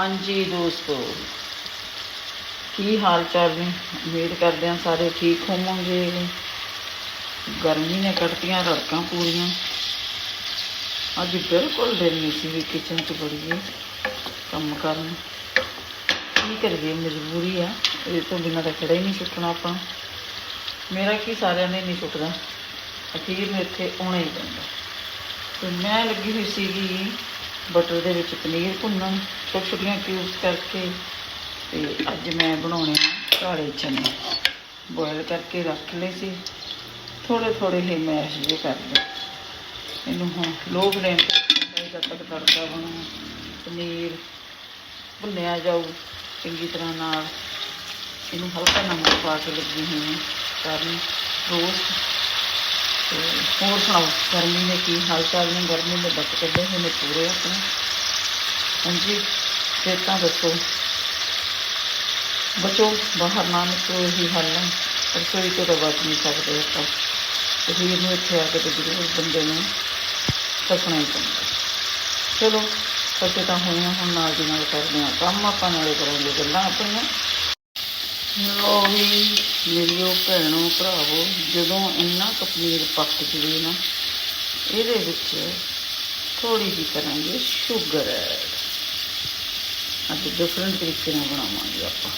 ਹਾਂਜੀ ਦੋਸਤੋ, ਕੀ ਹਾਲ ਚਾਲ ਨੇ? ਉਮੀਦ ਕਰਦੇ ਹਾਂ ਸਾਰੇ ਠੀਕ ਹੋਵੋਗੇ। ਗਰਮੀ ਨੇ ਕੱਟਤੀਆਂ ਰੜਕਾਂ ਪੂਰੀਆਂ। ਅੱਜ ਬਿਲਕੁਲ ਦਿਲ ਨਹੀਂ ਸੀ ਵੀ ਕਿਚਨ 'ਚ ਬੜੀਏ ਕੰਮ ਕਰਨ। ਕੀ ਕਰੀਏ, ਮਜਬੂਰੀ ਆ। ਇਹ ਤੋਂ ਬਿਨਾਂ ਤਾਂ ਖੜਾ ਹੀ ਨਹੀਂ ਸੁੱਟਣਾ ਆਪਾਂ। ਮੇਰਾ ਕੀ ਸਾਰਿਆਂ ਨੇ ਨਹੀਂ ਸੁੱਟਦਾ। ਅਖੀਰ ਨੂੰ ਇੱਥੇ ਆਉਣਾ ਹੀ ਪੈਂਦਾ। ਤੇ ਮੈਂ ਲੱਗੀ ਹੋਈ ਸੀਗੀ ਬਟਰ ਦੇ ਵਿੱਚ ਪਨੀਰ ਭੁੰਨਣ ਛੋਟੀਆਂ ਛੋਟੀਆਂ ਕਿਊਬਸ ਕਰਕੇ ਤੇ ਅੱਜ ਮੈਂ ਬਣਾਉਣੇ ਆ ਕਾਲੇ ਚਨੇ। ਬੋਇਲ ਕਰਕੇ ਰੱਖ ਲਏ ਸੀ। ਥੋੜੇ ਥੋੜੇ ਹੀ ਮੈਸ਼ ਜੇ ਕਰ ਲਏ। ਇਹਨੂੰ ਹੁਣ ਲੋ ਫਲੇਮ ਤੇ ਜਦ ਤੱਕ ਤੜਕਾ ਬਣੂ ਪਨੀਰ ਭੁੰਨਿਆ ਜਾਊ ਚੰਗੀ ਤਰ੍ਹਾਂ ਨਾਲ। ਇਹਨੂੰ ਹਲਕਾ ਨਮਕ ਪਾ ਕੇ ਲੱਗੀ ਹੋਈ ਹਾਂ ਕਰਨ ਰੋਸਟ ਤੇ ਹੋਰ ਸੁਣਾਓ, ਗਰਮੀ ਨੇ ਕੀ ਹਾਲ ਚਾਲ ਨੇ? ਗਰਮੀ ਨੇ ਬੱਚ ਕੱਢੇ ਹੋਏ ਨੇ ਪੂਰੇ ਆਪਣੇ। ਹਾਂਜੀ, ਫਿਰ ਤਾਂ ਦੱਸੋ। ਬਚੋ, ਬਾਹਰ ਨਾ ਨਿਕਲੋ, ਇਹੀ ਹੱਲ ਹੈ ਰਸੋਈ ਤੋਂ ਤਾਂ ਬਚ ਨਹੀਂ ਸਕਦੇ ਆਪਾਂ। ਸਰੀਰ ਨੂੰ ਇੱਥੇ ਆ ਕੇ ਤੇ ਜ਼ਰੂਰ ਬੰਦੇ ਨੂੰ ਫਸਣਾ ਹੀ ਪੈਂਦਾ। ਚਲੋ ਫਸੇ ਤਾਂ ਹੋਈਆਂ ਹੁਣ ਨਾਲ ਦੀ ਨਾਲ ਕਰਦੇ ਹਾਂ। ਕੰਮ ਆਪਾਂ ਨਾਲੇ ਕਰਾਂਗੇ, ਗੱਲਾਂ ਆਪਣੀਆਂ। ਲੋ ਵੀ ਮੇਰੀਓ ਭੈਣੋ ਭਰਾਵੋ, ਜਦੋਂ ਇੰਨਾ ਕੁ ਪੱਕ ਜਵੇ ਨਾ, ਇਹਦੇ ਵਿੱਚ ਥੋੜੀ ਜਿਹੀ ਕਰਾਂਗੇ ਸ਼ੂਗਰ ਐਡ ਅੱਜ ਡਿਫਰੈਂਟ ਤਰੀਕੇ ਨਾਲ ਬਣਾਵਾਂਗੇ ਆਪਾਂ।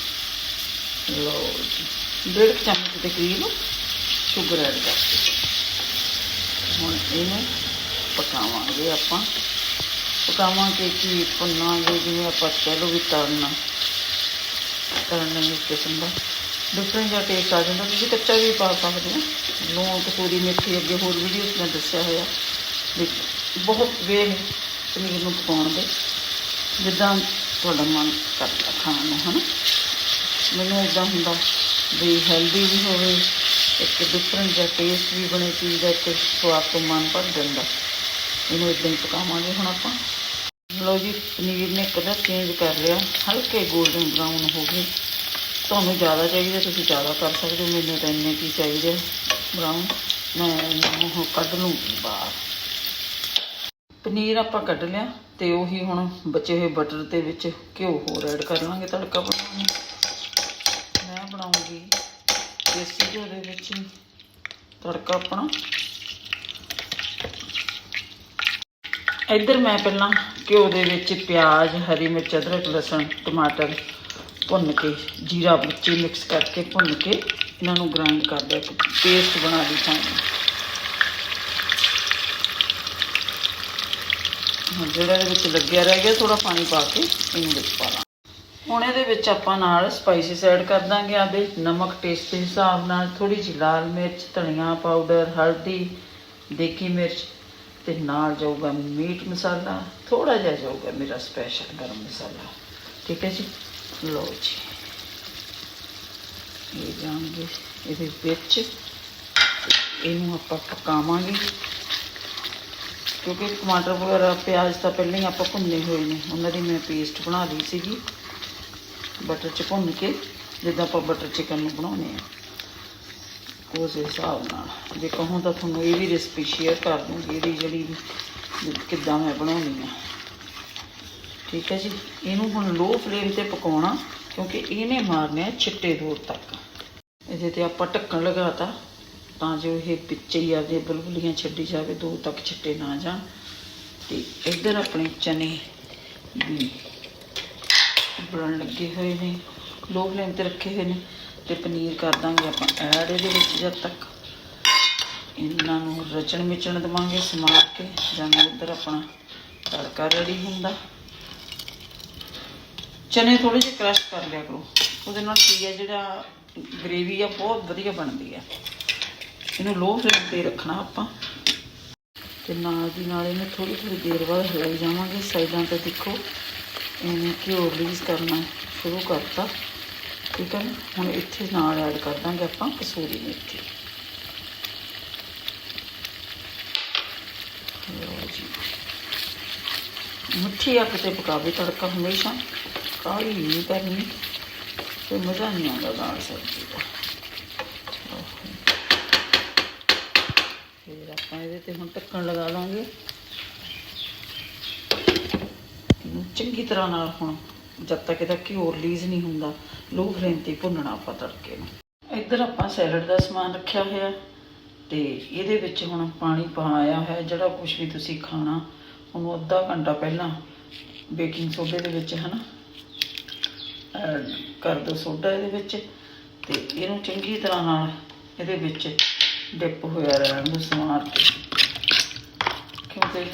ਲੋ ਜੀ, ਡੇਢ ਚਮਚ ਦੇ ਕਰੀਬ ਸ਼ੂਗਰ ਐਡ ਕਰਕੇ ਹੁਣ ਇਹਨੂੰ ਪਕਾਵਾਂਗੇ ਆਪਾਂ। ਪਕਾਵਾਂਗੇ ਕਿ ਭੁੰਨਾਂਗੇ, ਜਿਵੇਂ ਆਪਾਂ ਕਹਿ ਲਓ ਵੀ ਤਲਣਾ। ਕਰਨ ਲਈ ਕਿਸਮ ਦਾ। ਡਿਫਰੈਂਟ ਜਿਹਾ ਟੇਸਟ ਆ ਜਾਂਦਾ। ਤੁਸੀਂ ਕੱਚਾ ਵੀ ਪਾ ਸਕਦੇ ਹੋ। ਲੂਣ, ਕਸੂਰੀ ਮੇਥੀ ਅੱਗੇ ਹੋਰ ਵੀਡੀਓਸ ਮੈਂ ਦੱਸਿਆ ਹੋਇਆ। ਵੀ ਬਹੁਤ ਵੇ ਨੇ ਪਨੀਰ ਨੂੰ ਪਕਾਉਣ ਦੇ। ਜਿੱਦਾਂ ਤੁਹਾਡਾ ਮਨ ਕਰਦਾ ਖਾਣ ਨੂੰ, ਹਨਾ? ਮੈਨੂੰ ਇਦਾਂ ਹੁੰਦਾ ਵੀ ਹੈਲਦੀ ਵੀ ਹੋਵੇ, ਇੱਕ ਡਿਫਰੈਂਟ ਜਿਹਾ ਟੇਸਟ ਵੀ ਬਣੇ, ਚੀਜ਼ ਦਾ ਇੱਕ ਸਵਾਦ ਤੋਂ ਮਨ ਭਰ ਜਾਂਦਾ। ਇਹਨੂੰ ਇਦਾਂ ਹੀ ਪਕਾਵਾਂਗੇ ਹੁਣ ਆਪਾਂ। ਲਓ ਜੀ, ਪਨੀਰ ਨੇ ਕਲਰ ਚੇਂਜ ਕਰ ਲਿਆ, ਹਲਕੇ 골ਡਨ ਬਰਾਊਨ ਹੋ ਗਏ। ਤੁਹਾਨੂੰ ਜ਼ਿਆਦਾ ਚਾਹੀਦਾ, ਤੁਸੀਂ ਜ਼ਿਆਦਾ ਕਰ ਸਕਦੇ ਹੋ, ਮੈਨੂੰ ਤਾਂ ਇੰਨੇ ਕੀ ਚਾਹੀਦੇ ਬਰਾਊਨ ਮੈਂ ਇਹਨੂੰ ਕੱਢ ਲੂੰਗੀ ਬਾਹਰ। ਪਨੀਰ ਆਪਾਂ ਕੱਢ ਲਿਆ, ਤੇ ਉਹੀ ਹੁਣ ਬਚੇ ਹੋਏ ਬਟਰ ਦੇ ਵਿੱਚ ਘਿਓ ਹੋਰ ਐਡ ਕਰ ਲਾਂਗੇ ਤੜਕਾ ਬਣਾਉਣ। ਨੂੰ ਮੈਂ ਬਣਾਉਂਗੀ ਦੇਸੀ ਘਿਓ ਦੇ ਵਿੱਚ ਤੜਕਾ ਆਪਣਾ। ਇੱਧਰ ਮੈਂ ਪਹਿਲਾਂ ਘਿਓ ਦੇ ਵਿੱਚ ਪਿਆਜ਼, ਹਰੀ ਮਿਰਚ, ਅਦਰਕ, ਲਸਣ, ਟਮਾਟਰ ਭੁੰਨ ਕੇ, ਜੀਰਾ ਮਿਰਚੀ ਮਿਕਸ ਕਰਕੇ ਭੁੰਨ ਕੇ ਇਹਨਾਂ ਨੂੰ ਗ੍ਰਾਈਂਡ ਕਰ ਲਿਆ, ਇੱਕ ਪੇਸਟ ਬਣਾ ਲਈ ਤਾਂ। ਜਿਹੜਾ ਇਹਦੇ ਵਿੱਚ ਲੱਗਿਆ ਰਹਿ ਗਿਆ ਥੋੜਾ ਪਾਣੀ ਪਾ ਕੇ ਇਹਨੂੰ ਵਿੱਚ ਪਾ ਲਾਂ। ਹੁਣ ਇਹਦੇ ਵਿੱਚ ਆਪਾਂ ਨਾਲ ਸਪਾਈਸਿਸ ਐਡ ਕਰ ਦਾਂਗੇ ਆਦੇ। ਨਮਕ ਟੇਸਟ ਦੇ ਹਿਸਾਬ ਨਾਲ ਥੋੜੀ ਜਿਹੀ ਲਾਲ ਮਿਰਚ, ਧਨੀਆ ਪਾਊਡਰ ਹਲਦੀ, ਦੇਗੀ ਮਿਰਚ ਤੇ ਨਾਲ ਜਾਊਗਾ ਮੀਟ ਮਸਾਲਾ ਥੋੜਾ ਜਿਹਾ ਜਾਊਗਾ ਮੇਰਾ ਸਪੈਸ਼ਲ ਗਰਮ ਮਸਾਲਾ ਠੀਕ ਹੈ ਜੀ ਲਓ ਜੀ ਇਹ ਜਾਣਗੇ ਇਹਦੇ ਵਿੱਚ ਇਹਨੂੰ ਆਪਾਂ ਪਕਾਵਾਂਗੇ ਕਿਉਂਕਿ ਟਮਾਟਰ ਵਗੈਰਾ ਪਿਆਜ਼ ਤਾਂ ਪਹਿਲਾਂ ਹੀ ਆਪਾਂ ਭੁੰਨੇ ਹੋਏ ਨੇ ਉਹਨਾਂ ਦੀ ਮੈਂ ਪੇਸਟ ਬਣਾ ਲਈ ਸੀਗੀ ਬਟਰ 'ਚ ਭੁੰਨ ਕੇ ਜਿੱਦਾਂ ਆਪਾਂ ਬਟਰ ਚਿਕਨ ਨੂੰ ਬਣਾਉਂਦੇ ਆ ਉਸ ਹਿਸਾਬ ਨਾਲ। ਜੇ ਕਹੋ ਤਾਂ ਤੁਹਾਨੂੰ ਇਹ ਵੀ ਰੈਸਪੀ ਸ਼ੇਅਰ ਕਰ ਦੂੰਗੀ, ਇਹਦੀ ਜਿਹੜੀ ਕਿੱਦਾਂ ਮੈਂ ਬਣਾਉਣੀ ਆ। ਠੀਕ ਹੈ ਜੀ? ਇਹਨੂੰ ਹੁਣ ਲੋ ਫਲੇਮ ਤੇ ਪਕਾਉਣਾ, ਕਿਉਂਕਿ ਇਹਨੇ ਮਾਰਨੇ ਆ ਚਿੱਟੇ ਦੂਰ ਤੱਕ। ਇਹਦੇ ਤੇ ਆਪਾਂ ਢੱਕਣ ਲਗਾਤਾ, ਤਾਂ ਜੋ ਇਹ ਪਿੱਛੇ ਹੀ ਆਵੇ ਬਲਬਲੀਆਂ ਛੱਡੀ ਜਾਵੇ ਦੂਰ ਤੱਕ ਛਿੱਟੇ ਨਾ ਜਾਣ। ਤੇ ਇੱਧਰ ਆਪਣੇ ਚਨੇ ਵੀ ਬਣਨ ਲੱਗੇ ਹੋਏ ਨੇ। ਲੋ ਫਲੇਮ ਤੇ ਰੱਖੇ ਹੋਏ ਨੇ। ਤੇ ਪਨੀਰ ਕਰ ਦਾਂਗੇ ਆਪਾਂ ਐਡ ਇਹਦੇ ਵਿੱਚ ਜਦ ਤੱਕ। ਇਹਨਾਂ ਨੂੰ ਰਚਣ ਮਿਚਣ ਦਵਾਂਗੇ ਸਮਾਰ ਕੇ ਜਾਂ ਇੱਧਰ ਆਪਣਾ ਤੜਕਾ ਰੈਡੀ ਹੁੰਦਾ। ਚਨੇ ਥੋੜੇ ਜਿਹੇ ਕ੍ਰਸ਼ ਕਰ ਲਿਆ ਕਰੋ। ਉਹਦੇ ਨਾਲ ਕੀ ਹੈ ਜਿਹੜਾ ਗ੍ਰੇਵੀ ਆ, ਬਹੁਤ ਵਧੀਆ ਬਣਦੀ ਆ। ਇਹਨੂੰ ਲੋ ਫਲੇਮ ਤੇ ਰੱਖਣਾ ਆਪਾਂ। ਤੇ ਨਾਲ ਦੀ ਨਾਲ ਇਹਨੂੰ ਥੋੜੀ ਥੋੜੀ ਦੇਰ ਬਾਅਦ ਹਿਲਾਈ ਜਾਵਾਂਗੇ। ਸਾਈਡਾਂ ਤੇ ਦੇਖੋ, ਇਹਨੇ ਘਿਓ ਰਿਲੀਜ਼ ਕਰਨਾ ਸ਼ੁਰੂ ਕਰਤਾ। ਠੀਕ ਹੈ ਨਾ? ਹੁਣ ਇੱਥੇ ਨਾਲ ਐਡ ਕਰ ਦਾਂਗੇ ਆਪਾਂ ਕਸੂਰੀ ਮੇਥੀ। ਲਓ ਜੀ। ਮਿੱਠੀ ਅੱਗ ਤੇ ਪਕਾਵੇ ਤੜਕਾ ਹਮੇਸ਼ਾ। ਕਾਲੀ ਨਹੀਂ ਕਰਨੀ। ਤੇ ਮਜ਼ਾ ਨਹੀਂ ਆਉਂਦਾ ਦਾਲ ਸਬਜ਼ੀ ਦਾ। ਚਲੋ। ਫਿਰ ਆਪਾਂ ਇਹਦੇ ਤੇ ਹੁਣ ਢੱਕਣ ਲਗਾ ਲਾਂਗੇ। ਇਹਨੂੰ ਚੰਗੀ ਤਰ੍ਹਾਂ ਨਾਲ ਹੁਣ ਜਦ ਤੱਕ ਇਹਦਾ ਘਿਓ ਰਿਲੀਜ਼ ਨਹੀਂ ਹੁੰਦਾ ਲੋ ਫਲੇਮ ਤੇ ਭੁੰਨਣਾ ਆਪਾਂ ਤੜਕੇ ਨੂੰ। ਇੱਧਰ ਆਪਾਂ ਸੈਲਡ ਦਾ ਸਮਾਨ ਰੱਖਿਆ ਹੋਇਆ ਤੇ ਇਹਦੇ ਵਿੱਚ ਹੁਣ ਪਾਣੀ ਪਾਇਆ ਹੈ, ਜਿਹੜਾ ਕੁਝ ਵੀ ਤੁਸੀਂ ਖਾਣਾ, ਉਹਨੂੰ ਅੱਧਾ ਘੰਟਾ ਪਹਿਲਾਂ ਬੇਕਿੰਗ ਸੋਡੇ ਦੇ ਵਿੱਚ ਹਨਾ ਐਡ ਕਰ ਦਿਓ ਸੋਡਾ ਇਹਦੇ ਵਿੱਚ ਤੇ ਇਹਨੂੰ ਚੰਗੀ ਤਰ੍ਹਾਂ ਨਾਲ ਇਹਦੇ ਵਿੱਚ ਡਿਪ ਹੋਇਆ ਰਹਿਣ ਦਿਓ ਸਮਾਰ ਕੇ ਕਿਉਂਕਿ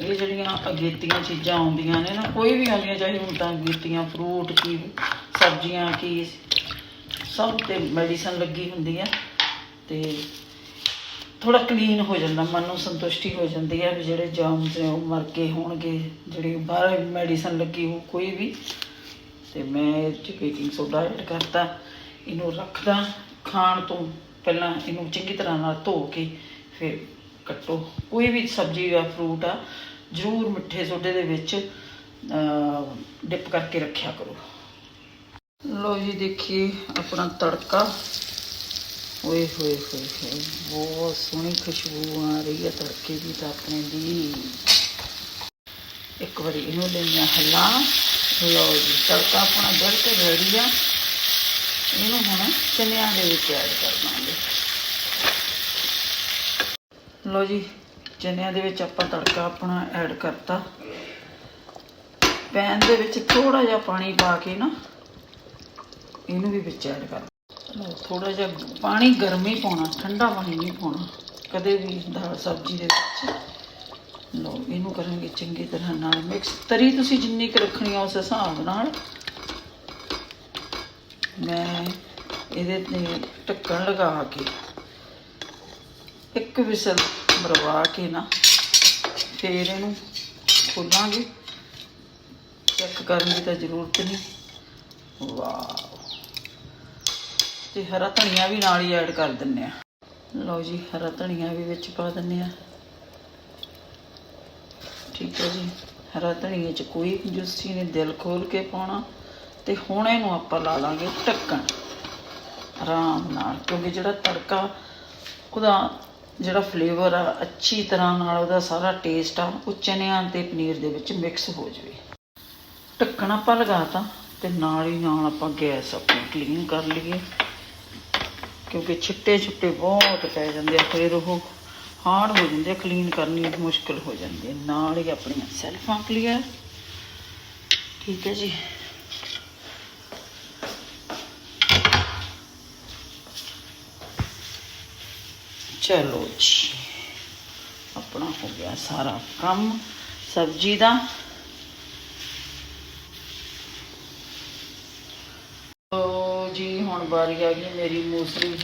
ਇਹ ਜਿਹੜੀਆਂ ਅਗੇਤੀਆਂ ਚੀਜ਼ਾਂ ਆਉਂਦੀਆਂ ਨੇ ਨਾ, ਕੋਈ ਵੀ ਆਉਂਦੀਆਂ, ਚਾਹੇ ਹੁਣ ਤਾਂ ਅਗੇਤੀਆਂ ਫਰੂਟ ਕੀ, ਸਬਜ਼ੀਆਂ ਕੀ, ਸਭ ਤੇ ਮੈਡੀਸਨ ਲੱਗੀ ਹੁੰਦੀ ਆ ਤੇ ਥੋੜਾ ਕਲੀਨ ਹੋ ਜਾਂਦਾ, ਮਨ ਨੂੰ ਸੰਤੁਸ਼ਟੀ ਹੋ ਜਾਂਦੀ ਹੈ ਵੀ ਜਿਹੜੇ ਜਰਮਸ ਨੇ ਉਹ ਮਰ ਗਏ ਹੋਣਗੇ, ਜਿਹੜੀ ਬਾਹਰ ਮੈਡੀਸਨ ਲੱਗੀ ਹੋ ਕੋਈ ਵੀ। ਤੇ ਮੈਂ 'ਚ ਬੇਕਿੰਗ ਸੋਡਾ ਐਡ ਕਰਤਾ, ਇਹਨੂੰ ਰੱਖਦਾ, ਖਾਣ ਤੋਂ ਪਹਿਲਾਂ ਇਹਨੂੰ ਚੰਗੀ ਤਰ੍ਹਾਂ ਨਾਲ ਧੋ ਕੇ ਫਿਰ ਕੱਟੋ। ਕੋਈ ਵੀ ਸਬਜ਼ੀ ਜਾਂ ਫਰੂਟ ਆ, ਜ਼ਰੂਰ ਮਿੱਠੇ ਸੋਡੇ ਦੇ ਵਿੱਚ ਡਿਪ ਕਰਕੇ ਰੱਖਿਆ ਕਰੋ। ਲੋ ਜੀ, ਦੇਖੀਏ ਆਪਣਾ ਤੜਕਾ। ਓਏ ਹੋਏ ਹੋਏ ਹੋਏ, ਬਹੁਤ ਸੋਹਣੀ ਖੁਸ਼ਬੂ ਆ ਰਹੀ ਹੈ ਤੜਕੇ ਦੀ ਤਾਂ ਆਪਣੇ ਦੀ। ਇੱਕ ਵਾਰੀ ਇਹਨੂੰ ਲੈਣਾ ਹਲਾ। ਲਓ ਜੀ, ਤੜਕਾ ਆਪਣਾ ਬਿਲਕੁਲ ਰੈਡੀ ਆ। ਇਹਨੂੰ ਹੁਣ ਚਨਿਆਂ ਦੇ ਵਿੱਚ ਐਡ ਕਰ ਦਾਂਗੇ। ਲਓ ਜੀ, ਚਨਿਆਂ ਦੇ ਵਿੱਚ ਆਪਾਂ ਤੜਕਾ ਆਪਣਾ ਐਡ ਕਰਤਾ। ਪੈਨ ਦੇ ਵਿੱਚ ਥੋੜਾ ਜਿਹਾ ਪਾਣੀ ਪਾ ਕੇ ਨਾ, ਇਹਨੂੰ ਵੀ ਵਿੱਚ ਐਡ ਕਰ ਲਓ ਥੋੜਾ ਜਿਹਾ ਪਾਣੀ ਗਰਮ ਹੀ ਪਾਉਣਾ, ਠੰਡਾ ਪਾਣੀ ਨਹੀਂ ਪਾਉਣਾ, ਕਦੇ ਵੀ ਦਾਲ ਸਬਜ਼ੀ ਦੇ ਵਿੱਚ। ਲਓ ਇਹਨੂੰ ਕਰਾਂਗੇ ਚੰਗੀ ਤਰ੍ਹਾਂ ਨਾਲ ਮਿਕਸ ਤਰੀ ਤੁਸੀਂ ਜਿੰਨੀ ਕੁ ਰੱਖਣੀ ਆ ਉਸ ਹਿਸਾਬ ਨਾਲ। ਮੈਂ ਇਹਦੇ ਤੇ ਢੱਕਣ ਲਗਾ ਕੇ ਇੱਕ ਵਿਸਲ ਮਰਵਾ ਕੇ ਨਾ ਫੇਰ ਇਹਨੂੰ ਖੋਲਾਂਗੇ। ਚੈੱਕ ਕਰਨ ਦੀ ਤਾਂ ਜ਼ਰੂਰਤ ਨਹੀਂ। ਵਾਓ। ਤੇ ਹਰਾ ਧਨੀਆ ਵੀ ਨਾਲ ਹੀ ਐਡ ਕਰ ਦਿੰਨੇ ਆ। ਲਓ ਜੀ, ਹਰਾ ਧਨੀਆ ਵੀ ਵਿੱਚ ਪਾ ਦਿੰਨੇ ਆ। ਠੀਕ ਹੈ ਜੀ। ਹਰਾ ਧਨੀਏ ਚ ਕੋਈ ਕੰਜੂਸੀ ਨਹੀਂ, ਦਿਲ ਖੋਲ ਕੇ ਪਾਉਣਾ ਤੇ ਹੁਣ ਇਹਨੂੰ ਆਪਾਂ ਲਾ ਲਾਂਗੇ ਢੱਕਣ। ਆਰਾਮ ਨਾਲ, ਕਿਉਂਕਿ ਜਿਹੜਾ ਤੜਕਾ ਉਹਦਾ ਜਿਹੜਾ ਫਲੇਵਰ ਆ, ਅੱਛੀ ਤਰ੍ਹਾਂ ਨਾਲ ਉਹਦਾ ਸਾਰਾ ਟੇਸਟ ਆ, ਉਹ ਚਨਿਆਂ ਤੇ ਪਨੀਰ ਦੇ ਵਿੱਚ ਮਿਕਸ ਹੋ ਜਾਵੇ। ਢੱਕਣ ਆਪਾਂ ਲਗਾਤਾ ਤੇ ਨਾਲ ਹੀ ਨਾਲ ਆਪਾਂ ਗੈਸ ਆਪਣੀ ਕਲੀਨ ਕਰ ਲਈਏ। ਕਿਉਂਕਿ ਛਿੱਟੇ ਛਿੱਟੇ ਬਹੁਤ ਪੈ ਜਾਂਦੇ ਆ, ਫਿਰ ਉਹ ਹਾਰਡ ਹੋ ਜਾਂਦੇ ਆ ਕਲੀਨ ਕਰਨੀ ਮੁਸ਼ਕਲ ਹੋ ਜਾਂਦੀ ਹੈ ਨਾਲ ਹੀ ਆਪਣੀਆਂ ਸੈਲਫਾਂ ਕਲੀਅਰ ਠੀਕ ਹੈ ਜੀ। ਚਲੋ ਜੀ। ਆਪਣਾ ਹੋ ਗਿਆ ਸਾਰਾ ਕੰਮ, ਸਬਜ਼ੀ ਦਾ। ਜੀ, ਹੁਣ ਵਾਰੀ ਆ ਗਈ ਮੇਰੀ ਮੂਸਲੀ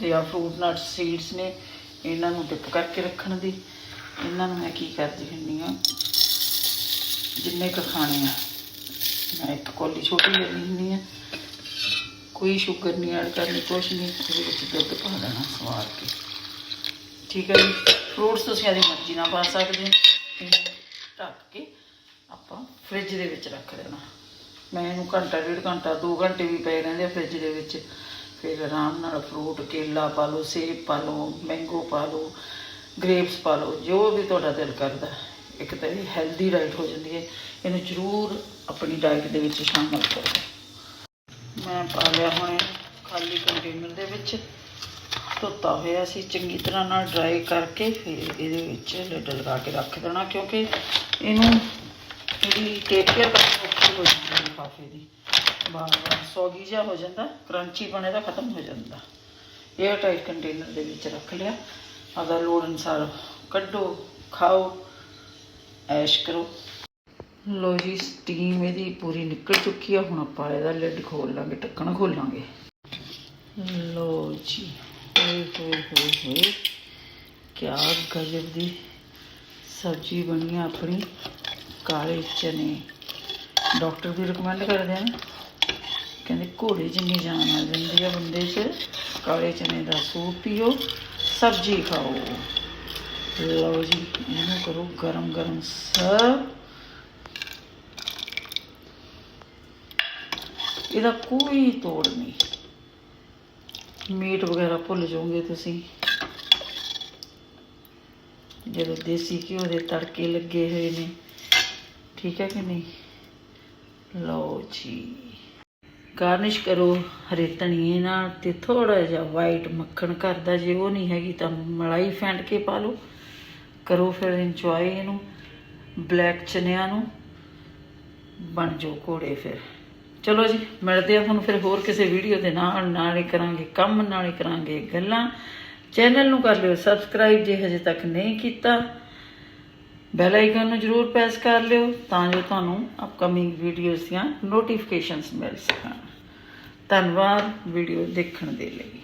ਦੇ ਆ ਫਰੂਟ ਨਟ ਸੀਡਸ ਨੇ। ਇਹਨਾਂ ਨੂੰ ਡਿਪ ਕਰਕੇ ਰੱਖਣ ਦੀ। ਇਹਨਾਂ ਨੂੰ ਮੈਂ ਕੀ ਕਰਦੀ ਹੁੰਦੀ ਆ ਜਿੰਨੇ ਕੁ ਖਾਣੇ ਆ, ਮੈਂ ਇੱਕ ਕੋਲੀ ਛੋਟੀ ਲੈਣੀ ਹੁੰਦੀ ਆ ਕੋਈ ਸ਼ੂਗਰ ਨਹੀਂ ਐਡ ਕਰਨੀ, ਕੁਛ ਨਹੀਂ ਉਹਦੇ ਵਿੱਚ ਦੁੱਧ ਪਾ ਦੇਣਾ ਸਵਾਰ ਕੇ। ਠੀਕ ਹੈ ਜੀ। ਫਰੂਟਸ ਤੁਸੀਂ ਆਪਣੀ ਮਰਜ਼ੀ ਨਾਲ ਪਾ ਸਕਦੇ ਹੋ। ਇਹਨੂੰ ਢੱਕ ਕੇ ਆਪਾਂ ਫ੍ਰਿਜ ਦੇ ਵਿੱਚ ਰੱਖ ਦੇਣਾ। ਮੈਂ ਇਹਨੂੰ ਘੰਟਾ, ਡੇਢ ਘੰਟਾ 2 ਘੰਟੇ ਵੀ ਪਏ ਰਹਿੰਦੇ ਆ ਫ੍ਰਿਜ ਦੇ ਵਿੱਚ। ਫਿਰ ਆਰਾਮ ਨਾਲ ਫਰੂਟ ਕੇਲਾ ਪਾ ਲਓ, ਸੇਬ ਪਾ ਲਓ ਮੈਂਗੋ ਪਾ ਲਓ ਗ੍ਰੇਪਸ ਪਾ ਲਓ, ਜੋ ਵੀ ਤੁਹਾਡਾ ਦਿਲ ਕਰਦਾ। ਇੱਕ ਤਾਂ ਇਹ ਹੈਲਦੀ ਡਾਈਟ ਹੋ ਜਾਂਦੀ ਹੈ। ਇਹਨੂੰ ਜ਼ਰੂਰ ਆਪਣੀ ਡਾਈਟ ਦੇ ਵਿੱਚ ਸ਼ਾਮਲ ਕਰੋ। ਮੈਂ ਪਾ ਲਿਆ ਹੁਣ ਖਾਲੀ ਕੰਟੇਨਰ ਦੇ ਵਿੱਚ। ਧੋਤਾ ਹੋਇਆ ਸੀ ਚੰਗੀ ਤਰ੍ਹਾਂ ਨਾਲ ਡਰਾਈ ਕਰਕੇ ਫਿਰ ਇਹਦੇ ਵਿੱਚ ਲਿਡ ਲਗਾ ਕੇ ਰੱਖ ਦੇਣਾ ਕਿਉਂਕਿ ਇਹਨੂੰ ਜਿਹੜੀ ਟੇਕ ਕੇਅਰ ਔਖੀ ਹੋ ਜਾਂਦੀ ਲਿਫਾਫੇ ਦੀ। ਬਾਰ ਬਾਰ ਸੌਗੀ ਜਿਹਾ ਹੋ ਜਾਂਦਾ ਕਰੰਚੀ ਬਣੇ ਦਾ ਖਤਮ ਹੋ ਜਾਂਦਾ। 에ਅਰ ਟਾਈਟ ਕੰਟੇਨਰ ਦੇ ਵਿੱਚ ਰੱਖ ਲਿਆ। ਆਪਦਾ ਲੋੜ ਅਨੁਸਾਰ ਕੱਢੋ, ਖਾਓ, ਐਸ਼ ਕਰੋ। ਲੋ ਜੀ ਸਟੀਮ ਇਹਦੀ ਪੂਰੀ ਨਿਕਲ ਚੁੱਕੀ ਆ। ਹੁਣ ਆਪਾਂ ਇਹਦਾ ਲਿਡ ਖੋਲ ਲਾਂਗੇ, ਢੱਕਣ ਖੋਲਾਂਗੇ। ਲੋ ਜੀ। ਹੋਏ ਹੋਏ ਹੋਏ ਹੋਏ ਕਿਆ ਗਜਬ ਦੀ ਸਬਜ਼ੀ ਬਣੀ ਆ ਆਪਣੀ, ਕਾਲੇ ਚਨੇ। ਡਾਕਟਰ ਵੀ ਰეკਮੈਂਡ ਕਰਦੇ ਨੇ। ਕਹਿੰਦੇ ਘੋੜੇ ਜਿੰਨੀ ਜਾਨ ਆ ਜਾਂਦੀ ਆ ਬੰਦੇ 'ਚ, ਕਾਲੇ ਚਨੇ ਦਾ ਸੂਪ ਪੀਓ, ਸਬਜ਼ੀ ਖਾਓ। ਲਓ ਜੀ, ਇਹਨੂੰ ਕਰੋ ਗਰਮ ਗਰਮ ਸਰਵ। ਇਹਦਾ ਕੋਈ ਤੋੜ ਨਹੀਂ। ਮੀਟ ਵਗੈਰਾ ਭੁੱਲ ਜਾਓਗੇ ਤੁਸੀਂ। ਜਦੋਂ ਦੇਸੀ ਘਿਓ ਦੇ ਤੜਕੇ ਲੱਗੇ ਹੋਏ ਨੇ। ਠੀਕ ਹੈ ਕਿ ਨਹੀਂ? ਲਓ ਜੀ। ਗਾਰਨਿਸ਼ ਕਰੋ ਹਰੇ ਧਨੀਏ ਨਾਲ ਤੇ ਥੋੜਾ ਜਿਹਾ ਵਾਈਟ ਮੱਖਣ ਘਰ ਦਾ ਜੇ ਉਹ ਨਹੀਂ ਹੈਗੀ ਤਾਂ ਮਲਾਈ ਫੈਂਟ ਕੇ ਪਾ ਲਓ। ਕਰੋ ਫਿਰ ਇੰਜੋਏ ਇਹਨੂੰ। ਬਲੈਕ ਚਨਿਆਂ ਨੂੰ। ਬਣ ਜਾਓ ਘੋੜੇ ਫਿਰ। ਚਲੋ ਜੀ, ਮਿਲਦੇ ਆ ਤੁਹਾਨੂੰ ਫਿਰ ਹੋਰ ਕਿਸੇ ਵੀਡੀਓ ਦੇ ਨਾਲ, ਨਾਲੇ ਕਰਾਂਗੇ ਕੰਮ, ਨਾਲੇ ਕਰਾਂਗੇ ਗੱਲਾਂ। ਚੈਨਲ ਨੂੰ ਕਰ ਲਿਓ ਸਬਸਕ੍ਰਾਈਬ ਜੇ ਹਜੇ ਤੱਕ ਨਹੀਂ ਕੀਤਾ। ਬੈਲ ਆਈਕਨ ਨੂੰ ਜਰੂਰ ਪ੍ਰੈਸ ਕਰ ਲਿਓ ਤਾਂ ਜੋ ਤੁਹਾਨੂੰ ਅਪਕਮਿੰਗ ਵੀਡੀਓਜ਼ ਦੀਆਂ ਨੋਟੀਫਿਕੇਸ਼ਨਸ ਮਿਲ ਸਕਣ। ਧੰਨਵਾਦ ਵੀਡੀਓ ਦੇਖਣ ਦੇ ਲਈ।